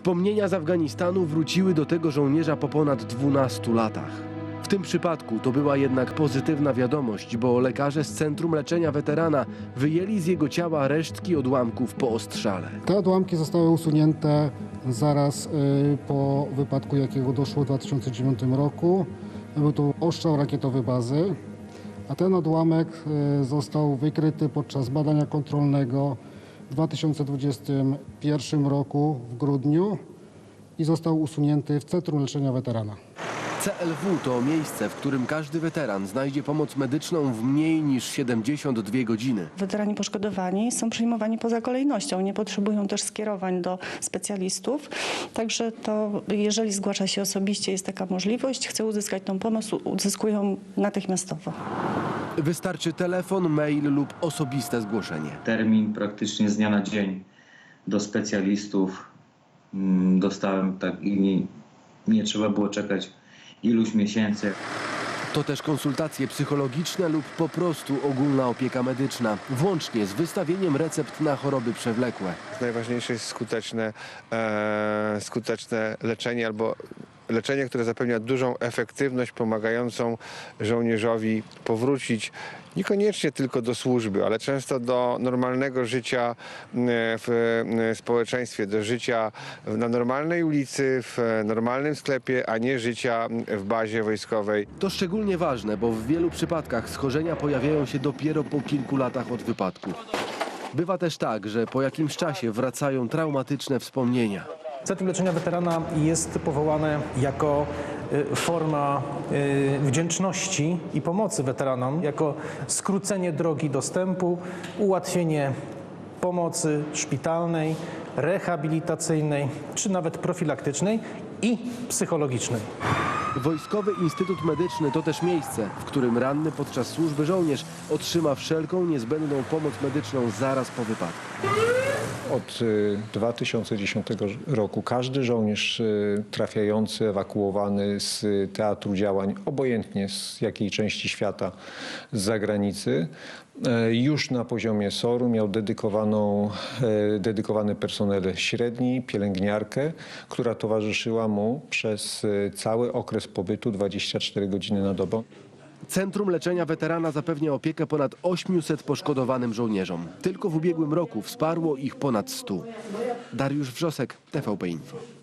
Wspomnienia z Afganistanu wróciły do tego żołnierza po ponad 12 latach. W tym przypadku to była jednak pozytywna wiadomość, bo lekarze z Centrum Leczenia Weterana wyjęli z jego ciała resztki odłamków po ostrzale. Te odłamki zostały usunięte zaraz y, po wypadku, jakiego doszło w 2009 roku. Był to ostrzał rakietowy bazy, a ten odłamek y, został wykryty podczas badania kontrolnego 2021 roku w grudniu i został usunięty w Centrum Leczenia Weterana. CLW to miejsce, w którym każdy weteran znajdzie pomoc medyczną w mniej niż 72 godziny. Weterani poszkodowani są przyjmowani poza kolejnością, nie potrzebują też skierowań do specjalistów. Także to, jeżeli zgłasza się osobiście, jest taka możliwość, chce uzyskać tą pomoc, uzyskują natychmiastowo. Wystarczy telefon, mail lub osobiste zgłoszenie. termin praktycznie z dnia na dzień do specjalistów mm, dostałem tak i nie, nie trzeba było czekać iluś miesięcy. To też konsultacje psychologiczne lub po prostu ogólna opieka medyczna, włącznie z wystawieniem recept na choroby przewlekłe. Najważniejsze jest skuteczne, e, skuteczne leczenie albo leczenie, które zapewnia dużą efektywność, pomagającą żołnierzowi powrócić niekoniecznie tylko do służby, ale często do normalnego życia e, w e, społeczeństwie, do życia na normalnej ulicy, w normalnym sklepie, a nie życia w bazie wojskowej. To szczególnie ważne, bo w wielu przypadkach schorzenia pojawiają się dopiero po kilku latach od wypadku. Bywa też tak, że po jakimś czasie wracają traumatyczne wspomnienia. Centrum Leczenia Weterana jest powołane jako y, forma y, wdzięczności i pomocy weteranom, jako skrócenie drogi dostępu, ułatwienie pomocy szpitalnej, rehabilitacyjnej czy nawet profilaktycznej i psychologicznej. Wojskowy Instytut Medyczny to też miejsce, w którym ranny podczas służby żołnierz otrzyma wszelką niezbędną pomoc medyczną zaraz po wypadku. Od y, 2010 roku każdy żołnierz y, trafiający, ewakuowany z teatru działań, obojętnie z jakiej części świata z zagranicy, y, już na poziomie SOR-u miał dedykowaną, y, dedykowany personel średni, pielęgniarkę, która towarzyszyła mu przez y, cały okres pobytu 24 godziny na dobę. Centrum Leczenia Weterana zapewnia opiekę ponad 800 poszkodowanym żołnierzom. Tylko w ubiegłym roku wsparło ich ponad 100. Dariusz Wrzosek, TVP Info.